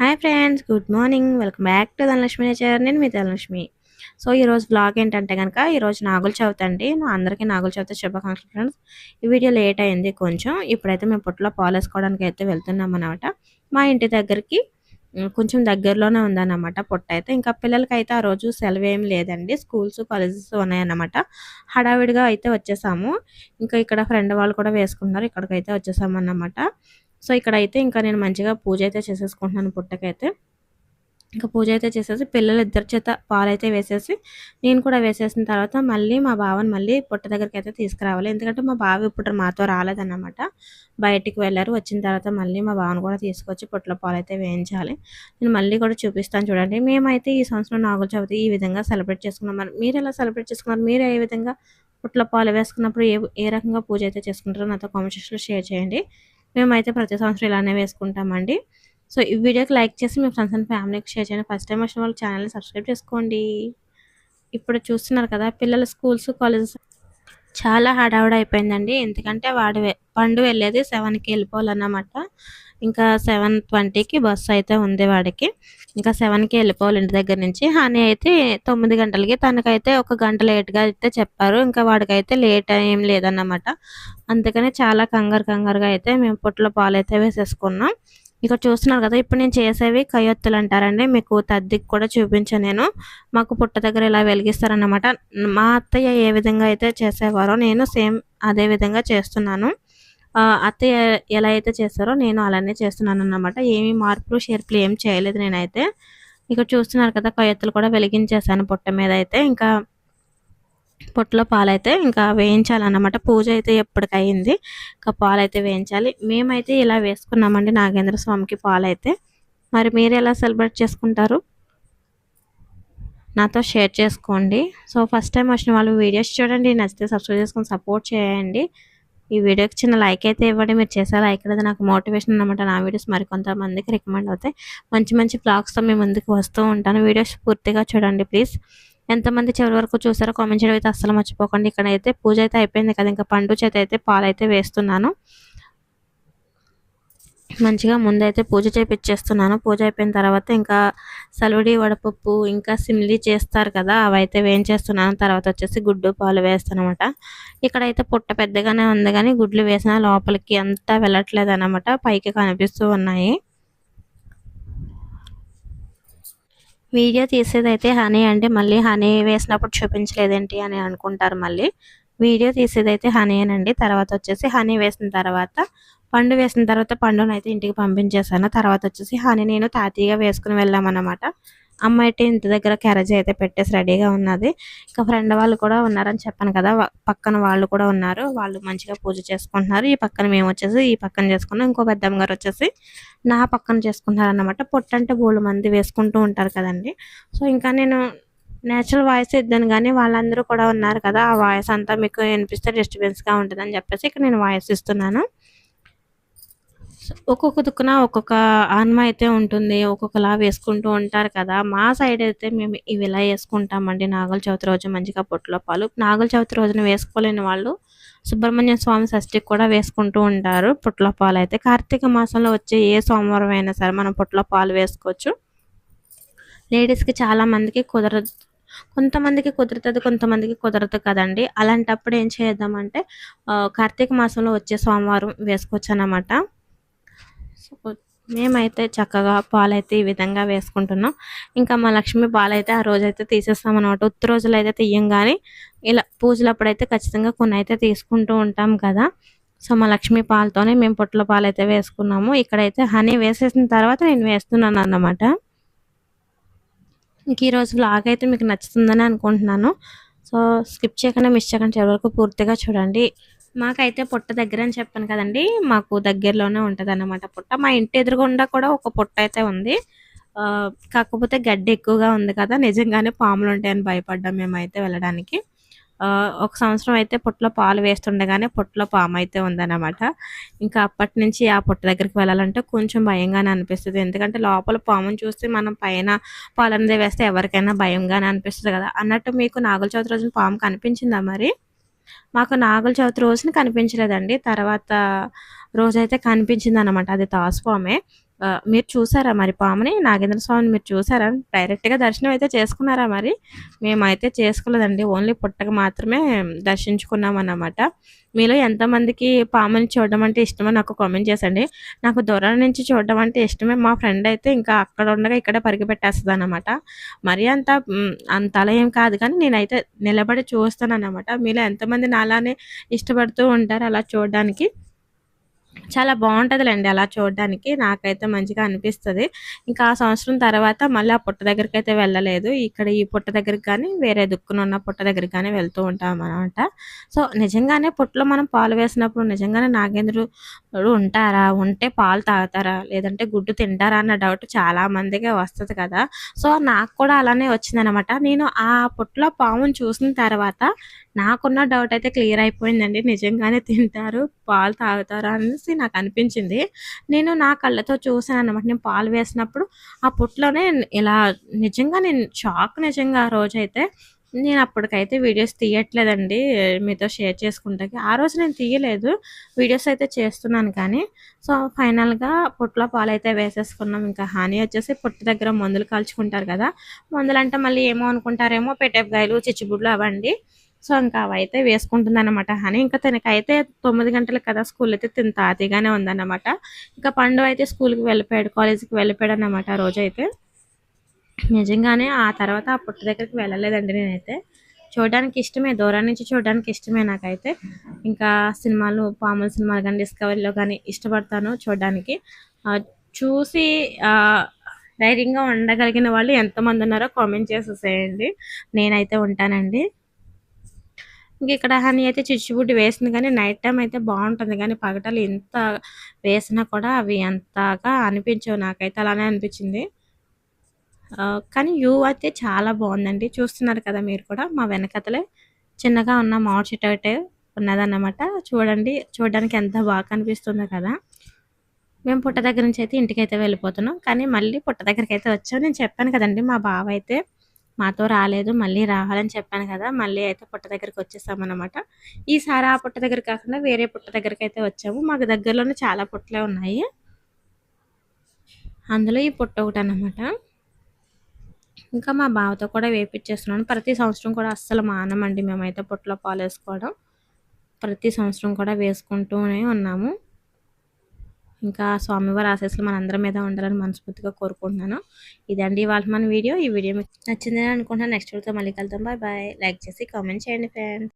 Hi friends good morning. Welcome back to Dhanalakshmi nature. నేను మీ Dhanalakshmi. So ఈరోజు blog ఏంటంటే కనుక ఈరోజు నాగుల చవితి అండి. అందరికీ నాగుల చవితి శుభాకాంక్షలు ఫ్రెండ్స్. ఈ వీడియో లేట్ అయింది కొంచెం. ఇప్పుడైతే మేము పొట్టులో పాలు వేసుకోవడానికి అయితే వెళ్తున్నాం అనమాట మా ఇంటి దగ్గరికి కొంచెం దగ్గరలోనే ఉందన్నమాట పుట్ట అయితే. ఇంకా పిల్లలకి అయితే ఆ రోజు సెలవు ఏం లేదండి. స్కూల్స్ కాలేజెస్ ఉన్నాయన్నమాట. హడావిడిగా అయితే వచ్చేసాము. ఇంకా ఇక్కడ ఫ్రెండ్ వాళ్ళు కూడా వేసుకున్నారు ఇక్కడికైతే వచ్చేసాము అన్నమాట సో ఇక్కడైతే ఇంకా నేను మంచిగా పూజ అయితే చేసేసుకుంటున్నాను పుట్టకైతే. ఇంకా పూజ అయితే చేసేసి పిల్లలు ఇద్దరి చేత పాలైతే వేసేసి నేను కూడా వేసేసిన తర్వాత మళ్ళీ మా బావని మళ్ళీ పుట్ట దగ్గరికి అయితే తీసుకురావాలి. ఎందుకంటే మా బావ ఇప్పుడు మాతో రాలేదన్నమాట. బయటికి వెళ్ళారు వచ్చిన తర్వాత మళ్ళీ మా బావను కూడా తీసుకొచ్చి పుట్టలో పాలు అయితే వేయించాలి. నేను మళ్ళీ కూడా చూపిస్తాను చూడండి. మేమైతే ఈ సంవత్సరం నాగుల చవితి ఈ విధంగా సెలబ్రేట్ చేసుకున్నాం. మరి మీరు ఎలా సెలబ్రేట్ చేసుకున్నారు? మీరు ఏ విధంగా పుట్ల పాలు వేసుకున్నప్పుడు ఏ ఏ రకంగా పూజ అయితే చేసుకుంటారో నాతో కామెంట్ సెక్షన్లో షేర్ చేయండి. మేమైతే ప్రతి సంవత్సరం ఇలానే వేసుకుంటామండి. సో ఈ వీడియోకి లైక్ చేసి మీ ఫ్రెండ్స్ అండ్ ఫ్యామిలీకి షేర్ చేయండి. ఫస్ట్ టైం వచ్చిన వాళ్ళు ఛానల్ని సబ్స్క్రైబ్ చేసుకోండి. ఇప్పుడు చూస్తున్నారు కదా పిల్లల స్కూల్స్ కాలేజెస్ చాలా హడావుడి అయిపోయిందండి. ఎందుకంటే వాడు పండు వెళ్ళేది సెవెన్కి వెళ్ళిపోవాలన్నమాట. ఇంకా సెవెన్ ట్వంటీకి బస్సు అయితే ఉంది వాడికి. ఇంకా సెవెన్కి వెళ్ళిపోవాలి ఇంటి దగ్గర నుంచి. హనీ అయితే తొమ్మిది గంటలకి తనకైతే ఒక గంట లేట్గా అయితే చెప్పారు. ఇంకా వాడికైతే లేట్ ఏం లేదన్నమాట. అందుకని చాలా కంగారు కంగారుగా అయితే మేము పుట్టలో పాలు అయితే వేసేసుకున్నాం. ఇక్కడ చూస్తున్నారు కదా ఇప్పుడు నేను చేసేవి కయ్యొత్తులు అంటారండి. మీకు తద్దికి కూడా చూపించాను నేను. మాకు పుట్ట దగ్గర ఇలా వెలిగిస్తారన్నమాట. మా అత్తయ్య ఏ విధంగా అయితే చేసేవారో నేను సేమ్ అదే విధంగా చేస్తున్నాను. అత్తయ్య ఎలా అయితే చేస్తారో నేను అలానే చేస్తున్నాను అన్నమాట ఏమీ మార్పులు షేర్పులు ఏం చేయలేదు నేనైతే. ఇక్కడ చూస్తున్నారు కదా కొయ్యత్తులు కూడా వెలిగించేసాను పొట్ట మీద అయితే. ఇంకా పొట్టలో పాలైతే ఇంకా వేయించాలన్నమాట. పూజ అయితే ఎప్పటికయ్యింది ఇంకా పాలైతే వేయించాలి. మేమైతే ఇలా వేసుకున్నామండి నాగేంద్ర స్వామికి పాలైతే. మరి మీరు ఎలా సెలబ్రేట్ చేసుకుంటారు? నాతో షేర్ చేసుకోండి. సో ఫస్ట్ టైం వచ్చిన వాళ్ళు వీడియోస్ చూడండి నచ్చితే సబ్స్క్రైబ్ చేసుకొని సపోర్ట్ చేయండి. ఈ వీడియోకి చిన్న లైక్ అయితే ఇవ్వండి. మీరు చేసే లైక్ అనేది నాకు మోటివేషన్ అనమాట నా వీడియోస్ మరికొంతమందికి రికమెండ్ అవుతాయి. మంచి మంచి బ్లాగ్స్తో మీ ముందుకు వస్తూ ఉంటాను. వీడియోస్ పూర్తిగా చూడండి ప్లీజ్ ఎంతమంది చివరి వరకు చూసారో కామెంట్ చేయడం అయితే అస్సలు మర్చిపోకండి. ఇక్కడ అయితే పూజ అయితే అయిపోయింది కదా. ఇంకా పండు చేత అయితే పాలు అయితే వేస్తున్నాను. మంచిగా ముందైతే పూజ చేపించేస్తున్నాను పూజ అయిపోయిన తర్వాత ఇంకా సలుడి వడపప్పు ఇంకా సిమ్లీ చేస్తారు కదా అవైతే వేయించేస్తున్నాను. తర్వాత వచ్చేసి గుడ్డు పాలు వేస్తాను అనమాట ఇక్కడైతే పుట్ట పెద్దగానే ఉంది కానీ గుడ్లు వేసిన లోపలికి అంతా వెళ్ళట్లేదు అనమాట పైకి కనిపిస్తూ ఉన్నాయి. వీడియో తీసేదైతే హనీ అండి. మళ్ళీ హనీ వేసినప్పుడు చూపించలేదేంటి అని అనుకుంటారు మళ్ళీ. వీడియో తీసేదైతే హనీ అండి తర్వాత వచ్చేసి హనీ వేసిన తర్వాత పండు వేసిన తర్వాత పండును అయితే ఇంటికి పంపించేసాను తర్వాత వచ్చేసి హనీ నేను తాతీగా వేసుకుని వెళ్ళామన్నమాట. అమ్మ అయితే ఇంటి దగ్గర క్యారేజ్ అయితే పెట్టేసి రెడీగా ఉన్నది. ఇంకా ఫ్రెండ్ వాళ్ళు కూడా ఉన్నారని చెప్పాను కదా. పక్కన వాళ్ళు కూడా ఉన్నారు. వాళ్ళు మంచిగా పూజ చేసుకుంటున్నారు. ఈ పక్కన మేము వచ్చేసి ఈ పక్కన చేసుకున్నాం. ఇంకో పెద్దమ్మ గారు వచ్చేసి నా పక్కన చేసుకుంటున్నారన్నమాట. పొట్టు అంటే బోళ్ళు మంది వేసుకుంటూ ఉంటారు కదండి. సో ఇంకా నేను నేచురల్ వాయిస్ ఇద్దాను కానీ వాళ్ళందరూ కూడా ఉన్నారు కదా. ఆ వాయిస్ అంతా మీకు వినిపిస్తే డిస్టర్బెన్స్గా ఉంటుందని చెప్పేసి ఇక్కడ నేను వాయిస్ ఇస్తున్నాను. ఒక్కొక్క దుక్కున ఒక్కొక్క ఆన్మ అయితే ఉంటుంది ఒక్కొక్కలా వేసుకుంటూ ఉంటారు కదా. మా సైడ్ అయితే మేము ఇవి ఇలా వేసుకుంటామండి. నాగుల చవితి రోజు మంచిగా పొట్టులో పాలు. నాగుల చవితి రోజున వేసుకోలేని వాళ్ళు సుబ్రహ్మణ్య స్వామి షష్ఠికి కూడా వేసుకుంటూ ఉంటారు. పొట్టులో పాలు అయితే కార్తీక మాసంలో వచ్చే ఏ సోమవారం అయినా సరే మనం పొట్టులో పాలు వేసుకోవచ్చు. లేడీస్కి చాలామందికి కుదరదు. కొంతమందికి కుదురుతుంది కొంతమందికి కుదరదు కదండి. అలాంటప్పుడు ఏం చేద్దామంటే కార్తీక మాసంలో వచ్చే సోమవారం వేసుకోవచ్చు అన్నమాట మేమైతే చక్కగా పాలైతే ఈ విధంగా వేసుకుంటున్నాం. ఇంకా మా లక్ష్మి పాలైతే ఆ రోజైతే తీసేస్తాం అనమాట ఉత్తి రోజులు అయితే తీయం కానీ ఇలా పూజలప్పుడైతే ఖచ్చితంగా కొన్ని అయితే తీసుకుంటూ ఉంటాం కదా. సో మా లక్ష్మి పాలతోనే మేము పొట్ల పాలు అయితే వేసుకున్నాము. ఇక్కడైతే హనీ వేసేసిన తర్వాత నేను వేస్తున్నాను అన్నమాట. ఇంక ఈరోజు వ్లాగ్ అయితే మీకు నచ్చుతుందని అనుకుంటున్నాను. సో స్కిప్ చేయకుండా మిస్ చేయకుండా చివరి వరకు పూర్తిగా చూడండి. మాకైతే పుట్ట దగ్గర అని చెప్పాను కదండి. మాకు దగ్గరలోనే ఉంటుంది అన్నమాట పుట్ట. మా ఇంటి ఎదురుగుండా కూడా ఒక పుట్ట అయితే ఉంది. కాకపోతే గడ్డి ఎక్కువగా ఉంది కదా. నిజంగానే పాములు ఉంటాయని భయపడ్డాం మేమైతే వెళ్ళడానికి. ఒక సంవత్సరం అయితే పుట్టలో పాలు వేస్తుండగానే పుట్టలో పాము అయితే ఉందన్నమాట. ఇంకా అప్పటి నుంచి ఆ పుట్ట దగ్గరికి వెళ్ళాలంటే కొంచెం భయంగానే అనిపిస్తుంది. ఎందుకంటే లోపల పాముని చూస్తే మనం పైన పాలనదే వేస్తే ఎవరికైనా భయంగానే అనిపిస్తుంది కదా. అన్నట్టు మీకు నాగుల చవితి రోజున పాము కనిపించిందా మరి? మాకు నాగుల చవితి రోజున కనిపించలేదండి. తర్వాత రోజైతే కనిపించింది అనమాట అది తాసుపామే. మీరు చూసారా మరి పాముని? నాగేంద్ర స్వామిని మీరు చూసారా? డైరెక్ట్గా దర్శనం అయితే చేసుకున్నారా మరి? మేమైతే చేసుకోలేదండి. ఓన్లీ పుట్టక మాత్రమే దర్శించుకున్నాం అన్నమాట. మీలో ఎంతమందికి పాముని చూడడం అంటే ఇష్టమో నాకు కామెంట్ చేసండి. నాకు దూరం నుంచి చూడడం అంటే ఇష్టమే. మా ఫ్రెండ్ అయితే ఇంకా అక్కడ ఉండగా ఇక్కడ పరిగిపెట్టేస్తుంది అనమాట మరి అంత అంత అలా ఏం కాదు కానీ నేనైతే నిలబడి చూస్తాను అనమాట మీలో ఎంతమంది నాలానే ఇష్టపడుతూ ఉంటారు అలా చూడడానికి? చాలా బాగుంటుందిలేండి అలా చూడడానికి. నాకైతే మంచిగా అనిపిస్తుంది. ఇంకా ఆ సంవత్సరం తర్వాత మళ్ళీ ఆ పుట్ట దగ్గరికి అయితే వెళ్ళలేదు. ఇక్కడ ఈ పుట్ట దగ్గరికి కానీ వేరే దుక్కునున్న పుట్ట దగ్గరికి కానీ వెళ్తూ ఉంటాం అనమాట సో నిజంగానే పుట్టలో మనం పాలు వేసినప్పుడు నిజంగానే నాగేంద్రుడు ఉంటారా? ఉంటే పాలు తాగుతారా? లేదంటే గుడ్డు తింటారా అన్న డౌట్ చాలా మందికి వస్తుంది కదా. సో నాకు కూడా అలానే వచ్చిందనమాట నేను ఆ పుట్టలో పాముని చూసిన తర్వాత నాకున్న డౌట్ అయితే క్లియర్ అయిపోయిందండి. నిజంగానే తింటారు పాలు తాగుతారా అని అనేసి నాకు అనిపించింది. నేను నా కళ్ళతో చూసాను అనమాట నేను పాలు వేసినప్పుడు ఆ పుట్లోనే ఇలా నిజంగా నేను షాక్ నిజంగా ఆ రోజైతే. నేను అప్పటికైతే వీడియోస్ తీయట్లేదండి. మీతో షేర్ చేసుకుంటాకి ఆ రోజు నేను తీయలేదు. వీడియోస్ అయితే చేస్తున్నాను కానీ. సో ఫైనల్గా పొట్టులో పాలు అయితే వేసేసుకున్నాం. ఇంకా హాని వచ్చేసి పొట్టు దగ్గర మందులు కాల్చుకుంటారు కదా. మందులు అంటే మళ్ళీ ఏమో అనుకుంటారేమో పెట్టేపకాయలు చిచ్చుబుడ్లు అవండి. సో ఇంకా అవైతే వేసుకుంటుంది అనమాట హనీ ఇంకా తనకైతే తొమ్మిది గంటలకు కదా స్కూల్ అయితే తిన తాతీగానే ఉందన్నమాట. ఇంకా పండు అయితే స్కూల్కి వెళ్ళిపోయాడు కాలేజీకి వెళ్ళిపోయాడు అనమాట ఆ రోజైతే. నిజంగానే ఆ తర్వాత ఆ పుట్టు దగ్గరికి వెళ్ళలేదండి నేనైతే. చూడడానికి ఇష్టమే దూరం నుంచి చూడడానికి ఇష్టమే నాకైతే. ఇంకా సినిమాలు పాముల సినిమాలు కానీ డిస్కవరీలో కానీ ఇష్టపడతాను చూడడానికి. చూసి ధైర్యంగా ఉండగలిగిన వాళ్ళు ఎంతమంది ఉన్నారో కామెంట్ చేసేసేయండి. నేనైతే ఉంటానండి. ఇంక ఇక్కడ హనీ అయితే చిచ్చుబుడ్డి వేసింది కానీ నైట్ టైం అయితే బాగుంటుంది. కానీ పగటలు ఎంత వేసినా కూడా అవి అంతగా అనిపించవు నాకైతే. అలానే అనిపించింది. కానీ వ్యూ అయితే చాలా బాగుందండి. చూస్తున్నారు కదా మీరు కూడా మా వెనకతలే చిన్నగా ఉన్న మామిడి చెట్టు ఉన్నదన్నమాట. చూడండి చూడడానికి ఎంత బాగా కనిపిస్తుందో కదా. మేము పుట్ట దగ్గర నుంచి అయితే ఇంటికైతే వెళ్ళిపోతున్నాం. కానీ మళ్ళీ పుట్ట దగ్గరికి అయితే వచ్చాం. నేను చెప్పాను కదండి మా బావ అయితే మాతో రాలేదు మళ్ళీ రావాలని చెప్పాను కదా మళ్ళీ అయితే పుట్ట దగ్గరికి వచ్చేసామన్నమాట. ఈసారి ఆ పుట్ట దగ్గర కాకుండా వేరే పుట్ట దగ్గరికి అయితే వచ్చాము. మాకు దగ్గరలోనే చాలా పుట్టలే ఉన్నాయి. అందులో ఈ పుట్ట ఒకటి అనమాట ఇంకా మా బావతో కూడా వేపించేస్తున్నాను ప్రతి సంవత్సరం కూడా అస్సలు మానమండి మేమైతే పుట్టలో పాలు వేసుకోవడం ప్రతి సంవత్సరం కూడా వేసుకుంటూనే ఉన్నాము. ఇంకా స్వామివారి ఆశీస్సులు మనందరి మీద ఉండాలని మనస్ఫూర్తిగా కోరుకుంటున్నాను. ఇదండి ఇవాళ మన వీడియో. ఈ వీడియో మీకు నచ్చిందని అనుకుంటున్నాను. నెక్స్ట్ వీడియోతో మళ్ళీ కలుద్దాం. బాయ్ బాయ్ లైక్ చేసి కామెంట్ చేయండి ఫ్రెండ్స్